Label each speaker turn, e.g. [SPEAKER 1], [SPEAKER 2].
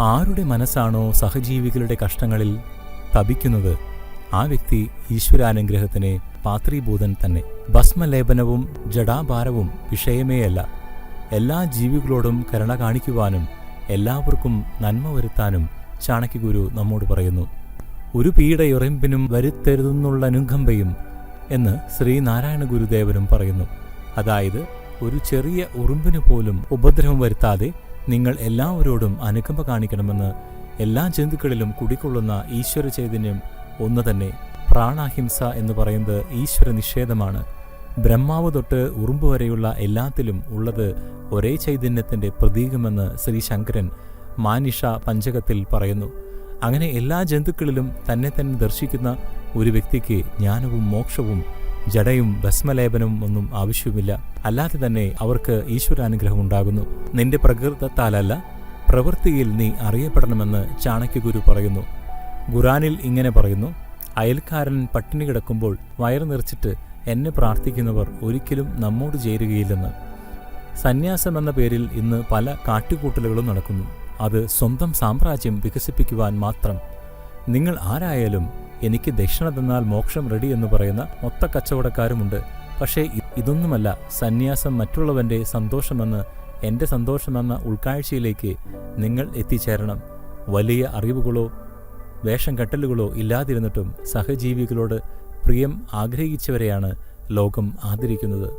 [SPEAKER 1] ആരുടെ മനസ്സാണോ സഹജീവികളുടെ കഷ്ടങ്ങളിൽ തപിക്കുന്നത്? ആ വ്യക്തി ഈശ്വരാനുഗ്രഹത്തിന് പാത്രീഭൂതൻ തന്നെ. ഭസ്മലേപനവും ജഡാഭാരവും വിഷയമേയല്ല. എല്ലാ ജീവികളോടും കരുണ കാണിക്കുവാനും എല്ലാവർക്കും നന്മ വരുത്താനും ചാണക്യഗുരു നമ്മോട് പറയുന്നു ഒരു പീഡയുറമ്പിനും വരുത്തരുതെന്നുള്ള അനുകമ്പയും എന്ന് ശ്രീനാരായണ ഗുരുദേവനും പറയുന്നു. അതായത് ഒരു ചെറിയ ഉറുമ്പിന് പോലും ഉപദ്രവം വരുത്താതെ നിങ്ങൾ എല്ലാവരോടും അനുകമ്പ കാണിക്കണമെന്ന് എല്ലാ ജന്തുക്കളിലും കുടികൊള്ളുന്ന ഈശ്വര ചൈതന്യം ഒന്ന് തന്നെ പ്രാണാഹിംസ എന്ന് പറയുന്നത് ഈശ്വര നിഷേധമാണ്. ബ്രഹ്മാവ് തൊട്ട് ഉറുമ്പ് വരെയുള്ള എല്ലാത്തിലും ഉള്ളത് ഒരേ ചൈതന്യത്തിന്റെ പ്രതീകമെന്ന് ശ്രീ ശങ്കരൻ മാനിഷ പഞ്ചകത്തിൽ പറയുന്നു. അങ്ങനെ എല്ലാ ജന്തുക്കളിലും തന്നെ തന്നെ ദർശിക്കുന്ന ഒരു വ്യക്തിക്ക് ജ്ഞാനവും മോക്ഷവും ജഡയും ഭസ്മലേപനവും ഒന്നും ആവശ്യവുമില്ല. അല്ലാതെ തന്നെ അവർക്ക് ഈശ്വരാനുഗ്രഹം ഉണ്ടാകുന്നു. നിന്റെ പ്രകൃതത്താലല്ല പ്രവൃത്തിയിൽ നീ അറിയപ്പെടണമെന്ന് ചാണക്യഗുരു പറയുന്നു. ഖുറാനിൽ ഇങ്ങനെ പറയുന്നു അയൽക്കാരൻ പട്ടിണി കിടക്കുമ്പോൾ വയറു നിറച്ചിട്ട് എന്നെ പ്രാർത്ഥിക്കുന്നവർ ഒരിക്കലും നമ്മോട് ചേരുകയില്ലെന്ന്. സന്യാസം എന്ന പേരിൽ ഇന്ന് പല കാട്ടിക്കൂട്ടലുകളും നടക്കുന്നു. അത് സ്വന്തം സാമ്രാജ്യം വികസിപ്പിക്കുവാൻ മാത്രം. നിങ്ങൾ ആരായാലും എനിക്ക് ദക്ഷിണ തന്നാൽ മോക്ഷം റെഡി എന്ന് പറയുന്ന മൊത്ത കച്ചവടക്കാരുമുണ്ട്. പക്ഷേ ഇതൊന്നുമല്ല സന്യാസം മറ്റുള്ളവന്റെ സന്തോഷമെന്ന് എന്റെ സന്തോഷമെന്ന ഉൾക്കാഴ്ചയിലേക്ക് നിങ്ങൾ എത്തിച്ചേരണം. വലിയ അറിവുകളോ വേഷം കെട്ടലുകളോ ഇല്ലാതിരുന്നിട്ടും സഹജീവികളോട് പ്രിയം ആഗ്രഹിച്ചവരെയാണ് ലോകം ആദരിക്കുന്നത്.